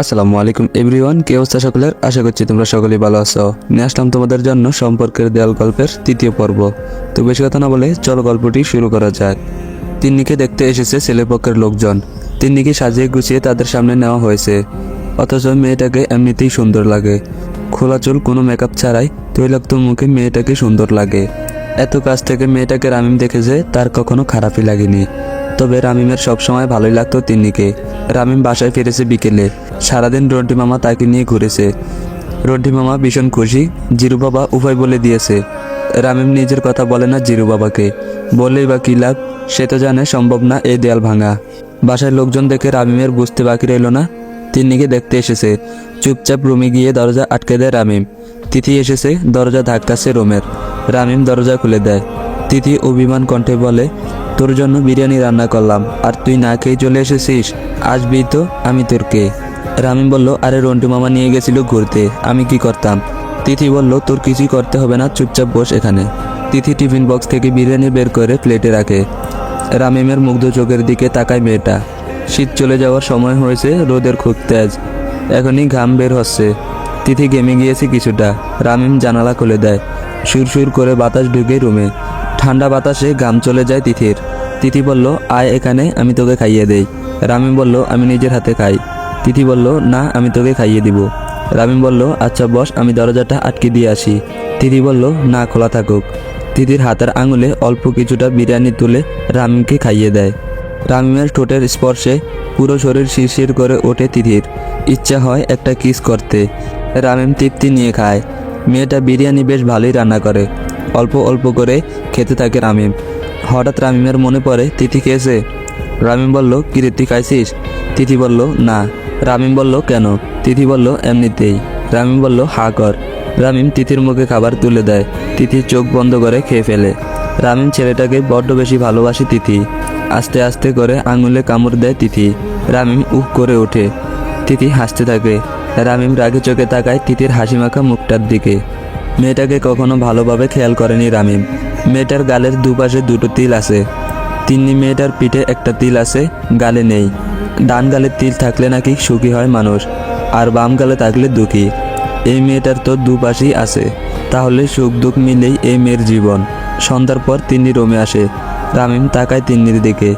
আসসালামু আলাইকুম এভরিওয়ান, কে অবস্থা সকলের? আশা করছি তোমরা সকলেই ভালো আছো। নিয়ে আসলাম তোমাদের জন্য সম্পর্কের দেয়াল গল্পের তৃতীয় পর্ব। তো বেশি কথা না বলে চলো গল্পটি শুরু করা যাক। তিন্নিকে দেখতে এসেছে ছেলেপক্ষের লোকজন। তিন্নিকে সাজিয়ে গুছিয়ে তাদের সামনে নেওয়া হয়েছে। অথচ মেয়েটাকে এমনিতেই সুন্দর লাগে। খোলা চুল, কোনো মেকআপ ছাড়াই তৈলাক্ত মুখে মেয়েটাকে সুন্দর লাগে। এত কাছ থেকে মেয়েটাকে রামিম দেখেছে তার কখনো খারাপই লাগেনি। তবে রামিমের সবসময় ভালোই লাগতো তিন্নিকে। রামিম বাসায় ফিরেছে বিকেলে। সারাদিন রন্টি মামা তাকে নিয়ে ঘুরেছে। রন্টি মামা ভীষণ খুশি, জিরু বাবা উভয় বলে দিয়েছে। রামিম নিজের কথা বলে না জিরু বাবাকে। বললেই বা কী লাভ, সে তো জানে সম্ভব না এই দেয়াল ভাঙা। বাসায় লোকজন দেখে রামিমের বুঝতে বাকি রইল না। তিন্নিকে দেখতে এসেছে। চুপচাপ রুমে গিয়ে দরজা আটকে দেয় রামিম। তিথি এসেছে, দরজা ধাক্কাচ্ছে রুমের। রামিম দরজা খুলে দেয়। তিথি অভিমান কণ্ঠে বলে, তোর জন্য বিরিয়ানি রান্না করলাম, আর তুই না খেয়ে চলে এসেছিস? আসবি তো, আমি তোর কে রামিম বলল, আরে রন্টু মামা নিয়ে গেছিল ঘুরতে, আমি কি করতাম? তিথি বলল, তোর কিছুই করতে হবে না, চুপচাপ বস এখানে। তিথি টিফিন বক্স থেকে বিরিয়ানি বের করে প্লেটে রাখে। রামিমের মুগ্ধ চোখের দিকে তাকায় মেয়েটা। শীত চলে যাওয়ার সময় হয়েছে, রোদের খুব তেজ। এখনই ঘাম বের হচ্ছে। তিথি গেমে গিয়েছে কিছুটা। রামিম জানালা খুলে দেয়। সুরসুর করে বাতাস ঢুকে রুমে। ঠান্ডা বাতাসে গাম চলে যায় তিথির। তিথি বলল, আয় এখানে, আমি তোকে খাইয়ে দেই। রামিম বলল, আমি নিজের হাতে খাই। তিথি বলল, না, আমি তোকে খাইয়ে দিব। রামিম বলল আচ্ছা বস, আমি দরজাটা আটকে দিয়ে আসি। তিথি বলল, না, খোলা থাকুক। তিথির হাতের আঙুলে অল্প কিছুটা বিরিয়ানি তুলে রামিমকে খাইয়ে দেয়। রামিমের ঠোঁটের স্পর্শে পুরো শরীর শিরশির করে ওঠে তিথির। ইচ্ছা হয় একটা কিস করতে। রামিম তৃপ্তি নিয়ে খায়। মেয়েটা বিরিয়ানি বেশ ভালোই রান্না করে। অল্প অল্প করে খেতে থাকে রামিম। হঠাৎ রামিমের মনে পড়ে, তিথি খেয়েছে রামিম বলল কিরে তুই খাইছিস? তিথি বলল, না। রামিম বলল, কেন? তিথি বলল, এমনিতেই। রামিম বলল, হা, কর। রামিম তিথির মুখে খাবার তুলে দেয়। তিথি চোখ বন্ধ করে খেয়ে ফেলে। রামিম ছেলেটাকে বড্ড বেশি ভালোবাসে তিথি। আস্তে আস্তে করে আঙুলে কামড় দেয় তিথি। রামিম উহ করে ওঠে। তিথি হাসতে থাকে। রামিম রাগে চোখে তাকায় তিথির হাসি মাখা মুখটার দিকে। মেয়েটাকে কখনো ভালোভাবে খেয়াল করেনি রামিম। মেয়েটার গালের দুপাশে দুটো তিল আছে। তিন্নি মেয়েটার পিঠে একটা তিল আছে, গালে নেই। ডান গালে তিল থাকলে নাকি সুখী হয় মানুষ, আর বাম গালে থাকলে দুঃখী। এই মেয়েটার তো দুপাশেই আছে। তাহলে সুখ দুঃখ মিলেই এই মেয়ের জীবন। সন্ধ্যার পর তিন্নি রোমে আসে। রামিম তাকায় তিন্নির দিকে।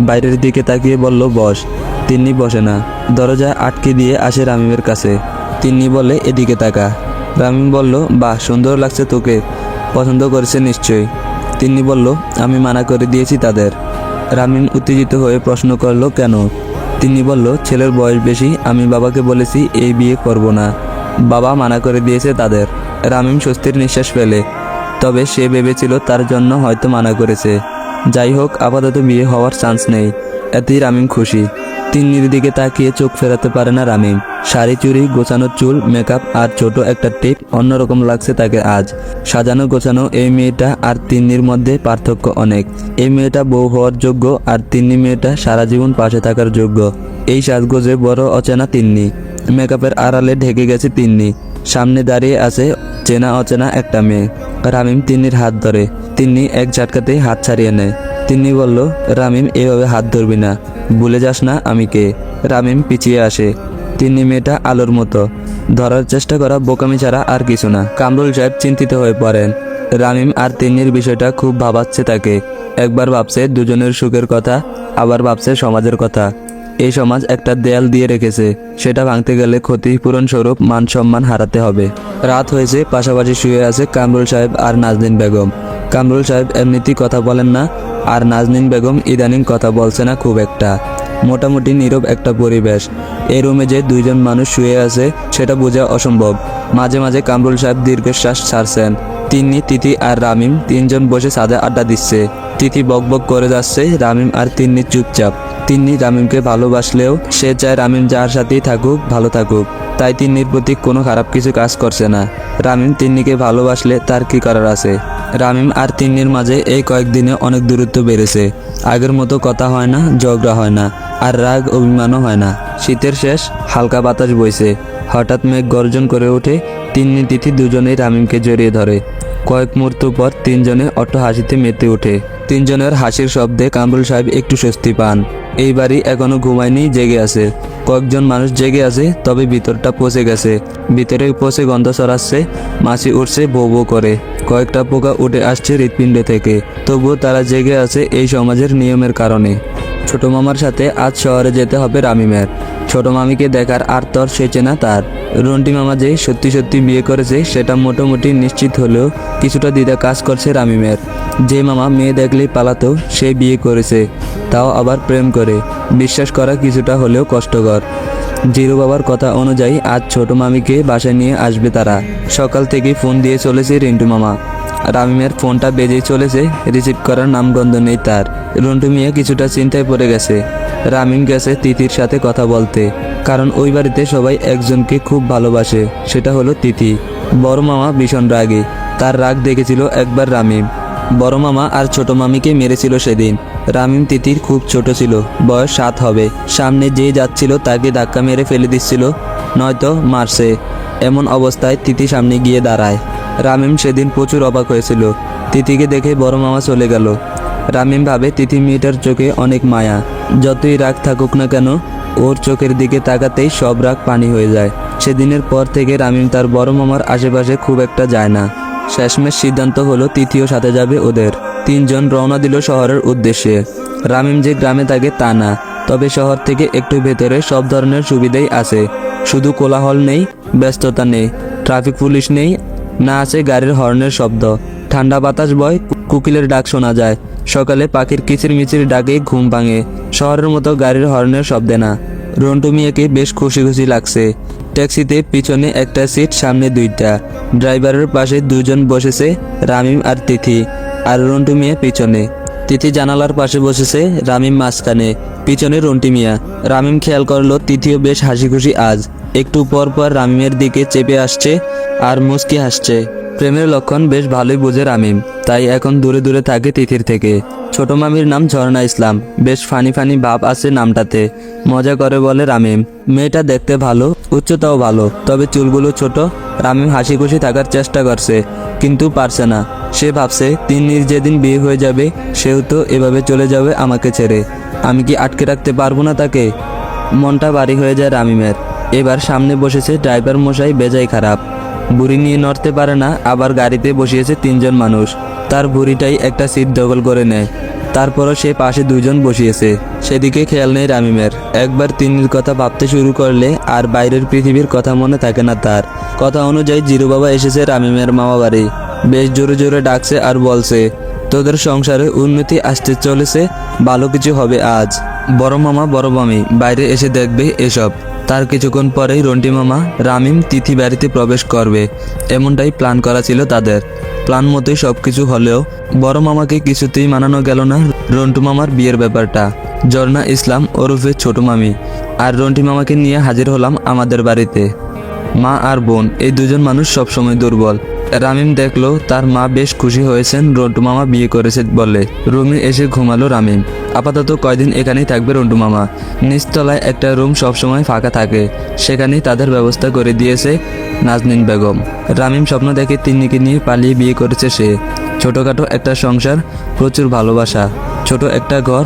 বাইরের দিকে তাকিয়ে বলল, বস। তিন্নি বসে না। দরজা আটকে দিয়ে আসে রামিমের কাছে। তিন্নি বলে, এদিকে তাকা। রামিম বলল, বাহ, সুন্দর লাগছে তোকে। পছন্দ করেছে নিশ্চয়ই। তিন্নি বলল, আমি মানা করে দিয়েছি তাদের। রামিম উত্তেজিত হয়ে প্রশ্ন করল, কেন? তিনি বলল, ছেলের বয়স বেশি, আমি বাবাকে বলেছি এই বিয়ে করব না। বাবা মানা করে দিয়েছে তাদের। রামিম স্বস্তির নিঃশ্বাস ফেলে। তবে সে ভেবেছিল তার জন্য হয়তো মানা করেছে। যাই হোক, আপাতত বিয়ে হওয়ার চান্স নেই। এতেই রামিম খুশি। তিন্নির দিকে তাকিয়ে চোখ ফেরাতে পারে না রামিম। শাড়ি চুরি, গোছানো চুল মেকআপ আর ছোট একটা টিপ অন্যরকম লাগছে তাকে আজ। সাজানো গোছানো এই মেয়েটা আর তিন্নির মধ্যে পার্থক্য অনেক। এই মেয়েটা বউ হওয়ার যোগ্য আর তিন্নি মেয়েটা সারা জীবন পাশে থাকার যোগ্য। এই সাজগোজে বড় অচেনা তিন্নি মেকআপের আড়ালে ঢেকে গেছে তিন্নি সামনে দাঁড়িয়ে আছে চেনা অচেনা একটা মেয়ে। রামিম তিন্নির হাত ধরে। তিন্নি এক ঝাটকাতেই হাত ছাড়িয়ে নেয়। তিন্নি বলল, রামিম, এভাবে হাত ধরবি না। ভুলে যাস না আমি কে রামিম পিছিয়ে আসে। তিন্নি মেয়েটা আলোর মতো। ধরার চেষ্টা করা বোকামি ছাড়া আর কিছু না। কামরুল সাহেব চিন্তিত হয়ে পড়েন। রামিম আর তিন্নির বিষয়টা খুব ভাবাচ্ছে তাকে। একবার ভাবছে দুজনের সুখের কথা, আবার ভাবছে সমাজের কথা। এই সমাজ একটা দেয়াল দিয়ে রেখেছে। সেটা ভাঙতে গেলে ক্ষতিপূরণ স্বরূপ মান সম্মান হারাতে হবে। রাত হয়েছে, পাশাপাশি শুয়ে আছে কামরুল সাহেব আর নাজনীন বেগম। কামরুল সাহেব এমনিতেই কথা বলেন না, আর নাজনীন বেগম ইদানিং কথা বলছে না খুব একটা। মোটামুটি নীরব একটা পরিবেশ। এই রুমে যে দুইজন মানুষ শুয়ে আছে, সেটা বোঝা অসম্ভব। মাঝে মাঝে কামরুল সাহেব দীর্ঘশ্বাস ছাড়ছেন। তিন্নি তিথি আর রামিম তিনজন বসে সাদা আড্ডা দিচ্ছে। তিথি বকবক করে যাচ্ছে, রামিম আর তিন্নি চুপচাপ। তিন্নি রামিমকে ভালোবাসলেও সে চায় রামিম যার সাথেই থাকুক, ভালো থাকুক। তাই তিন্নির প্রতি কোনো খারাপ কিছু কাজ করছে না। রামিম তিন্নিকে ভালোবাসলে তার কি করার আছে? রামিম আর তিন্নির মাঝে এই কয়েকদিনে অনেক দূরত্ব বেড়েছে। আগের মতো কথা হয় না, ঝগড়া হয় না, আর রাগ, অভিমানও হয় না। শীতের শেষ, হালকা বাতাস বইছে। হঠাৎ মেঘ গর্জন করে ওঠে, তিন্নি তিথি দুজনেই রামিমকে জড়িয়ে ধরে। কয়েক মুহূর্ত পর তিনজনে অট্ট হাসিতে মেতে ওঠে। তিনজনের হাসির শব্দে কামরুল সাহেব একটু স্বস্তি পান। এই বাড়ি এখনও ঘুমায়নি, জেগে আছে। কয়েকজন মানুষ জেগে আছে, তবে ভিতরটা পচে গেছে। ভিতরে পচে গন্ধ ছড়াচ্ছে, মাছি উঠছে বউ বউ করে। কয়েকটা পোকা উঠে আসছে হৃৎপিণ্ড থেকে। তবুও তারা জেগে আছে এই সমাজের নিয়মের কারণে। ছোট মামার সাথে আজ শহরে যেতে হবে রামিমের। ছোট মামিকে দেখার আর তর সেচে না তার। রন্টি মামা যে সত্যি সত্যি বিয়ে করেছে, সেটা মোটামুটি নিশ্চিত হলেও কিছুটা দ্বিধা কাজ করছে রামিমের। যে মামা মেয়ে দেখলেই পালাতো সে বিয়ে করেছে, তাও আবার প্রেম করে। বিশ্বাস করা কিছুটা হলেও কষ্টকর। জিরু বাবার কথা অনুযায়ী আজ ছোট মামিকে বাসায় নিয়ে আসবে তারা। সকাল থেকে ফোন দিয়ে চলেছে রিন্টু মামা। রামিমের ফোনটা বেজেই চলেছে রিসিভ করার নামগন্ধ নেই তার। রন্টু মিয়া কিছুটা চিন্তায় পড়ে গেছে। রামিম গেছে তিথির সাথে কথা বলতে, কারণ ওই বাড়িতে সবাই একজনকে খুব ভালোবাসে, সেটা হলো তিথি বড় মামা ভীষণ রাগী, তার রাগ দেখেছিল একবার রামিম। বড় মামা আর ছোট মামিকে মেরেছিল সেদিন। রামিম তিথির খুব ছোট ছিল, বয়স সাত হবে। সামনে যে যাচ্ছিল তাকে ধাক্কা মেরে ফেলে দিচ্ছিল, নয়তো মারছে। এমন অবস্থায় তিথি সামনে গিয়ে দাঁড়ায়। রামিম সেদিন প্রচুর অবাক হয়েছিল। তিথিকে দেখে বড় মামা চলে গেল। রামিম ভাবে তিথি মেয়েটার চোখে অনেক মায়া। যতই রাগ থাকুক না কেন, ওর চোখের দিকে তাকাতেই সব রাগ পানি হয়ে যায়। সেদিনের পর থেকে রামিম তার বড় মামার আশেপাশে খুব একটা যায় না। শেষমেশ সিদ্ধান্ত হলো তৃতীয় সাথে যাবে ওদের। তিনজন রওনা দিল শহরের উদ্দেশ্যে। রামিম যে গ্রামে থাকে তা না, তবে শহর থেকে একটু ভেতরে সব ধরনের সুবিধাই আছে। শুধু কোলাহল নেই, ব্যস্ততা নেই, ট্রাফিক পুলিশ নেই না আছে গাড়ির হর্নের শব্দ। ঠান্ডা বাতাস বয়, কুকিলের ডাক শোনা যায়। সকালে পাখির কিচির মিচির ডাকে ঘুম ভাঙে। শহরের মতো গাড়ির হর্নের শব্দে না। রন্টু মিয়াকে বেশ খুশি খুশি লাগছে। ট্যাক্সিতে পিছনে একটা সিট, সামনে দুইটা। ড্রাইভারের পাশে দুজন বসেছে, রামিম আর তিথি। আর রন্টু মিয়া পিছনে। তিথি জানালার পাশে বসেছে, রামিম মাঝখানে। পিছনে রন্টি মিয়া। রামিম খেয়াল করল, তিথিও বেশ হাসি খুশি আজ। একটু পর পর রামিমের দিকে চেপে আসছে আর মুচকি হাসছে। প্রেমের লক্ষণ বেশ ভালোই বোঝে রামিম, তাই এখন দূরে দূরে থাকে তিথির থেকে। ছোট মামির নাম ঝর্ণা ইসলাম, বেশ ফানি ফানি ভাব আছে নামটাতে। মজা করে বলে রামিম, মেয়েটা দেখতে ভালো, উচ্চতাও ভালো, তবে চুলগুলো ছোট। রামিম হাসি খুশি থাকার চেষ্টা করছে, কিন্তু পারছে না। সে ভাবছে, তিন্নির যেদিন বিয়ে হয়ে যাবে, সেও তো এভাবে চলে যাবে আমাকে ছেড়ে। আমি কি আটকে রাখতে পারব না তাকে? মনটা বাড়ি হয়ে যায় রামিমের। এবার সামনে বসেছে ড্রাইভার মশাই বেজাই খারাপ। বুড়ি নিয়ে নড়তে পারে না, আবার গাড়িতে বসিয়েছে তিনজন মানুষ। তার বুড়িটাই একটা সিট দখল করে নেয়। তারপরও সে পাশে দুজন বসিয়েছে। সেদিকে খেয়াল নেই রামিমের। একবার তিনির কথা ভাবতে শুরু করলে আর বাইরের পৃথিবীর কথা মনে থাকে না তার। কথা অনুযায়ী জিরু বাবা এসেছে রামিমের মামা বাড়ি বেশ জোরে জোরে ডাকছে আর বলছে তোদের সংসারে উন্নতি আসতে চলেছে, ভালো কিছু হবে আজ। বড় মামা, বড় মামি, বাইরে এসে দেখবে এসব। তার কিছুক্ষণ পরেই রন্টি মামা, রামিম তিথি বাড়িতে প্রবেশ করবে। এমনটাই প্ল্যান করা ছিল তাদের। প্ল্যান মতোই সব কিছু হলেও বড় মামাকে কিছুতেই মানানো গেল না রন্টু মামার বিয়ের ব্যাপারটা। জর্না ইসলাম ওরফে ছোট মামি। আর রন্টি মামাকে নিয়ে হাজির হলাম আমাদের বাড়িতে। মা আর বোন, এই দুজন মানুষ সবসময় দুর্বল। রামিম দেখল তার মা বেশ খুশি হয়েছেন রন্টু মামা বিয়ে করেছে বলে। রুমে এসে ঘুমালো রামিম আপাতত কয়দিন এখানেই থাকবে রন্টু মামা। নিচতলায় একটা রুম সবসময় ফাঁকা থাকে। সেখানেই তাদের ব্যবস্থা করে দিয়েছে নাজনীন বেগম। রামিম স্বপ্ন দেখে তিন্নিকে নিয়ে পালিয়ে বিয়ে করেছে সে। ছোটোখাটো একটা সংসার, প্রচুর ভালোবাসা। ছোট একটা ঘর,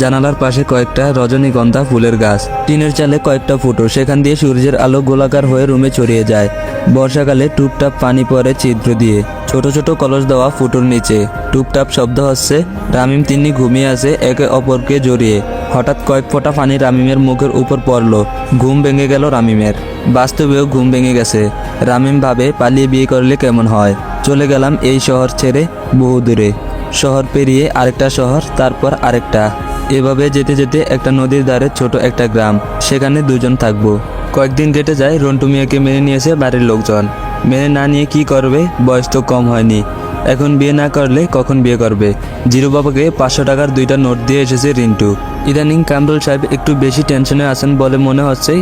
জানালার পাশে কয়েকটা রজনীগন্ধা ফুলের গাছ, টিনের চালে কয়েকটা ফুটো। সেখান দিয়ে সূর্যের আলো গোলাকার হয়ে রুমে ছড়িয়ে যায়। বর্ষাকালে টুপটাপ পানি পড়ে ছিদ্র দিয়ে। ছোট ছোট কলস দেওয়া ফুটোর নিচে। টুপটাপ শব্দ হচ্ছে, রামিম তিনি ঘুমিয়ে আছে, একে অপরকে জড়িয়ে। হঠাৎ কয়েক ফোঁটা পানি রামিমের মুখের উপর পড়ল। ঘুম ভেঙে গেল রামিমের। বাস্তবেও ঘুম ভেঙে গেছে। রামিম ভাবে, পালিয়ে বিয়ে করলে কেমন হয়? চলে গেলাম এই শহর ছেড়ে বহু দূরে শহর পেরিয়ে আরেকটা শহর, তারপর আরেকটা। এভাবে যেতে যেতে একটা নদীর ধারে ছোট একটা গ্রাম, সেখানে দুজন থাকব। কয়েকদিন কেটে যায়, রন্টু মিয়াকে মেনে নিয়েছে বাড়ির লোকজন। মেনে না নিয়ে কি করবে, বয়স তো কম হয়নি। এখন বিয়ে না করলে কখন বিয়ে করবে? জিরো বাবাকে পাঁচশো টাকার দুইটা নোট দিয়ে এসেছে রিন্টু। ইদানিং কামরুল সাহেব একটু বেশি টেনশনে আছেন বলে মনে হচ্ছে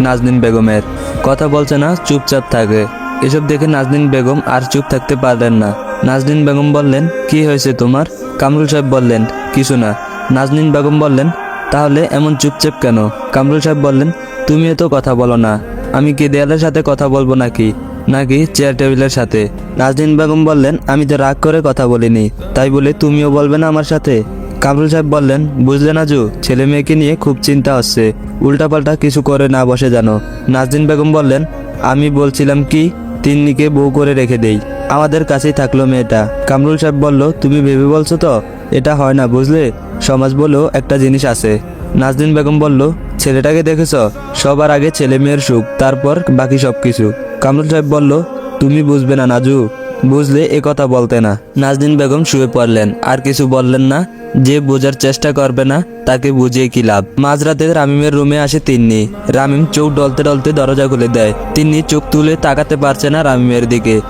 নাজনীন বেগমের। কথা বলছে না, চুপচাপ থাকে। এসব দেখে নাজনীন বেগম আর চুপ থাকতে পারলেন না। নাজনীন বেগম বললেন, কি হয়েছে তোমার? কামরুল সাহেব বললেন, কিছু না। নাজনীন বেগম বললেন, তাহলে এমন চুপচাপ কেন? কামরুল সাহেব বললেন তুমিও তো কথা বলো না। আমি কি দেয়ালের সাথে কথা বলব নাকি? নাকি? চেয়ার টেবিলের সাথে। নাজনীন বেগম বললেন, আমি তো রাগ করে কথা বলিনি। তাই বলে তুমিও বলবে না আমার সাথে? কামরুল সাহেব বললেন, বুঝলে নাজু ছেলে মেয়েকে নিয়ে খুব চিন্তা হচ্ছে। উল্টাপাল্টা কিছু করে না বসে জানো। নাজদিন বেগম বললেন, আমি বলছিলাম কি? তিন্নিকে বউ করে রেখে দেই। আমাদের কাছেই থাকল মেয়েটা। কামরুল সাহেব বলল, তুমি ভেবে বলছো তো? এটা হয় না, বুঝলে? সমাজ বলেও একটা জিনিস আছে। নাজদিন বেগম বলল, ছেলেটাকে দেখেছ? সবার আগে ছেলে মেয়ের সুখ, তারপর বাকি সব কিছু কামরুল সাহেব বলল, তুমি বুঝবে না নাজু। বুঝলে, এ কথা বলতে না। নাজদিন বেগম শুয়ে পড়লেন। আর কিছু বললেন না। যে বোঝার চেষ্টা করবে না, তাকে বুঝিয়ে কি লাভ? মাঝরাতে রামিমের রুমে আসে তিন্নি। রামিম চোখ ডলতে ডলতে দরজা খুলে দেয়। তিন্নি চোখ তুলে তাকাতে পারছে না রামিমের দিকে।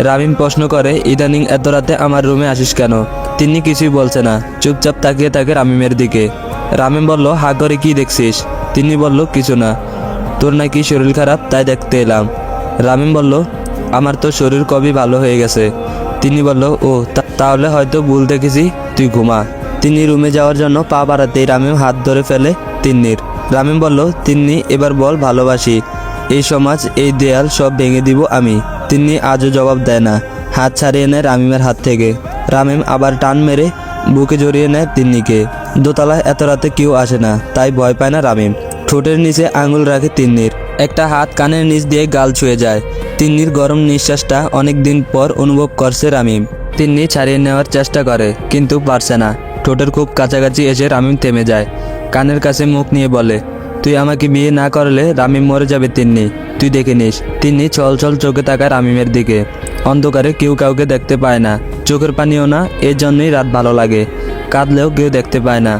রামিম প্রশ্ন করে, ইদানিং এত রাতে আমার রুমে আসিস কেন? তিনি কিছুই বলছে না। চুপচাপ তাকিয়ে থাকে রামিমের দিকে। রামিম বলল, হা করে কি দেখছিস? তিনি বলল, কিছু না। তোর নাকি শরীর খারাপ, তাই দেখতে এলাম। রামিম বলল, আমার তো শরীর কবই ভালো হয়ে গেছে। তিনি বলল, ও তাহলে হয়তো ভুল দেখেছি। তুই ঘুমা। তিনি রুমে যাওয়ার জন্য পা বাড়াতেই রামিম হাত ধরে ফেলে তিন্নির। রামিম বলল, তিন্নি, এবার বল, ভালোবাসি। এই সমাজ, এই দেয়াল সব ভেঙে দিব আমি। তিন্নি আজও জবাব দেয় না। হাত ছাড়িয়ে নেয় রামিমের হাত থেকে। রামিম আবার টান মেরে বুকে জড়িয়ে নেয় তিন্নিকে। দোতলায় এত রাতে কেউ আসে না, তাই ভয় পায় না রামিম। ঠোঁটের নিচে আঙুল রাখে তিন্নির। একটা হাত কানের নিচ দিয়ে গাল ছুঁয়ে যায়। তিন্নির গরম নিঃশ্বাসটা অনেক দিন পর অনুভব করছে রামিম। তিন্নি ছাড়িয়ে নেওয়ার চেষ্টা করে, কিন্তু পারছে না। ঠোঁটের খুব কাছাকাছি এসে রামিম থেমে যায়। কানের কাছে মুখ নিয়ে বলে তুই আমাকে বিয়ে না করলে রামিম মরে যাবে তিন্নি। তুই দেখে নিস, তিন্নি ছল ছল চোখে তাকায় রামিমের দিকে। অন্ধকারে কেউ কাউকে দেখতে পায় না। চোখের পানিও না এর জন্যই রাত ভালো লাগে। কাঁদলেও কেউ দেখতে পায় না।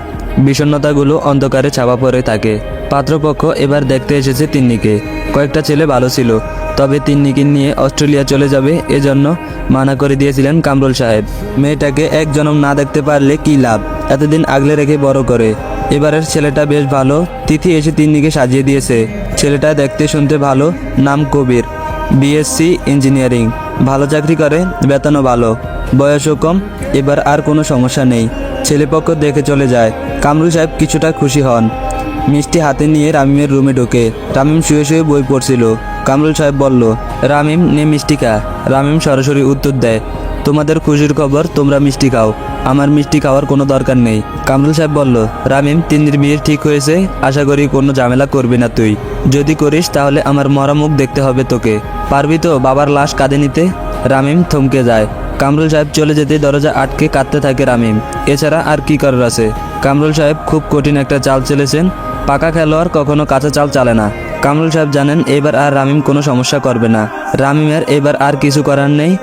বিষণ্ণতাগুলো অন্ধকারে ছাপা পড়ে থাকে। পাত্রপক্ষ এবার দেখতে এসেছে তিন্নিকে। কয়েকটা ছেলে ভালো ছিল, তবে তিন্নিকে নিয়ে অস্ট্রেলিয়া চলে যাবে এজন্য মানা করে দিয়েছিলেন কামরুল সাহেব। মেয়েটাকে এক জনম না দেখতে পারলে কি লাভ? এতদিন আগলে রেখে বড় করে। এবারের ছেলেটা বেশ ভালো, তিথি এসে তিন্নিকে সাজিয়ে দিয়েছে। ছেলেটা দেখতে শুনতে ভালো, নাম কবির। বিএসসি ইঞ্জিনিয়ারিং ভালো চাকরি করে, বেতনও ভালো। বয়সও কম, এবার আর কোনো সমস্যা নেই। ছেলেপক্ষ দেখে চলে যায়। কামরুল সাহেব কিছুটা খুশি হন। মিষ্টি হাতে নিয়ে রামিমের রুমে ঢোকে। রামিম শুয়ে শুয়ে বই পড়ছিল। কামরুল সাহেব বলল, রামিম, নে মিষ্টি খা রামিম সরাসরি উত্তর দেয় তোমাদের খুশির খবর তোমরা মিষ্টি খাও। আমার মিষ্টি খাওয়ার কোনো দরকার নেই। কামরুল সাহেব বলল, রামিম, তিন্নির বিয়ে ঠিক হয়েছে। আশা করি কোনো ঝামেলা করবি না তুই। যদি করিস তাহলে আমার মরা মুখ দেখতে হবে তোকে। পারবি তো বাবার লাশ কাঁধে নিতে? রামিম থমকে যায়। কামরুল সাহেব চলে যেতে দরজা আটকে কাঁদতে থাকে রামিম। এছাড়া আর কি করার আছে? কামরুল সাহেব খুব কঠিন একটা চাল চলেছেন। পাকা খেলোয়াড় কখনো কাঁচা চাল চালে না। কামরুল সাহেব জানেন, এবার আর রামিম কোনো সমস্যা করবে না। রামিমের এবার আর কিছু করার নেই।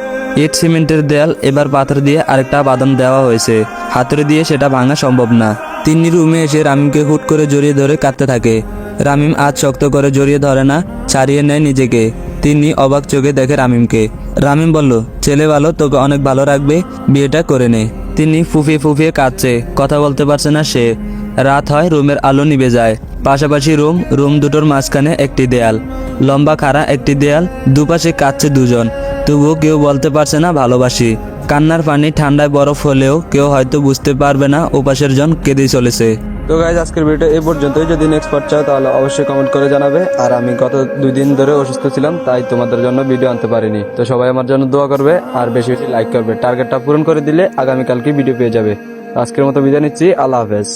ইট সিমেন্টের দেয়াল, এবার পাথর দিয়ে আরেকটা বাদাম দেওয়া হয়েছে। হাতুড়ি দিয়ে সেটা ভাঙা সম্ভব না। তিন্নি রুমে এসে রামিমকে হুট করে জড়িয়ে ধরে কাঁদতে থাকে। রামিম আজ শক্ত করে জড়িয়ে ধরে না, ছাড়িয়ে নেয় নিজেকে। তিনি অবাক চোখে দেখে রামিমকে। রামিম বলল, ছেলে ভালো, তোকে অনেক ভালো রাখবে, বিয়েটা করে নে। তিনি ফুফিয়ে ফুফিয়ে কাঁদছে, কথা বলতে পারছে না সে। রাত হয়, রুমের আলো নিভে যায়। পাশাপাশি রুম রুম দুটোর মাঝখানে একটি দেয়াল। লম্বা খাড়া একটি দেয়াল, দুপাশে কাঁদছে দুজন। তবুও কেউ বলতে পারছে না ভালোবাসি। কান্নার পানি ঠান্ডায় বরফ হলেও কেউ হয়তো বুঝতে পারবে না ওপাশের জন কেঁদেই চলেছে। তো গাইজ আজকের ভিডিও এই পর্যন্তই। যদি নেক্সট পার্ট চাও, তাহলে অবশ্যই কমেন্ট করে জানাবে। আর আমি গত দুই দিন ধরে অসুস্থ ছিলাম, তাই তোমাদের জন্য ভিডিও আনতে পারিনি। তো সবাই আমার জন্য দোয়া করবে, আর বেশি বেশি লাইক করবে। টার্গেটটা পূরণ করে দিলে আগামীকালকে ভিডিও পেয়ে যাবে। আজকের মতো বিদায় নিচ্ছি। আল্লাহ হাফেজ।